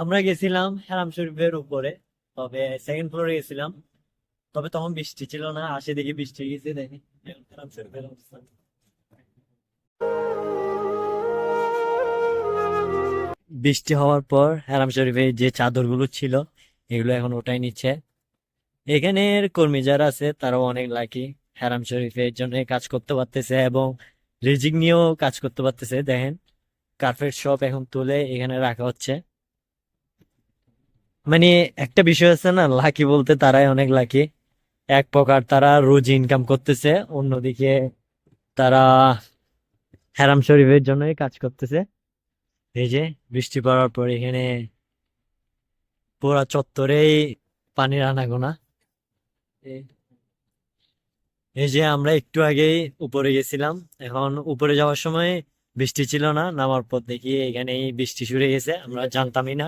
আমরা গেছিলাম হেরাম শরীফের উপরে, তবে সেকেন্ড ফ্লোরে গেছিলাম। তবে তখন বৃষ্টি ছিল না, আসে দেখি বৃষ্টি গেছে দেখি। হেরাম শরীফের অবস্থা। বৃষ্টি হওয়ার পর হেরাম শরীফে যে চাদরগুলো ছিল, এগুলো এখন ওটাই নিচ্ছে। এখানের কর্মী যারা আছে, তারাও অনেক লাকি হেরাম শরীফের জন্য কাজ করতে পারতেছে এবং রিজিক নিয়েও কাজ করতে পারতেছে। দেখেন কার্পেট সব এখন তুলে এখানে রাখা হচ্ছে। মানে একটা বিষয় আছে না, লাকি বলতে তারাই অনেক লাকি। এক প্রকার তারা রোজ ইনকাম করতেছে, অন্যদিকে তারা হেরাম শরীফের জন্যই কাজ করতেছে। এই যে বৃষ্টি পড়ার পর এখানে পুরা চত্বরেই পানির আনাগোনা। এই যে আমরা একটু আগেই উপরে গেছিলাম, এখন উপরে যাওয়ার সময় বৃষ্টি ছিল না, নামার পর দেখি এখানেই বৃষ্টি শুরু গেছে, আমরা জানতামই না।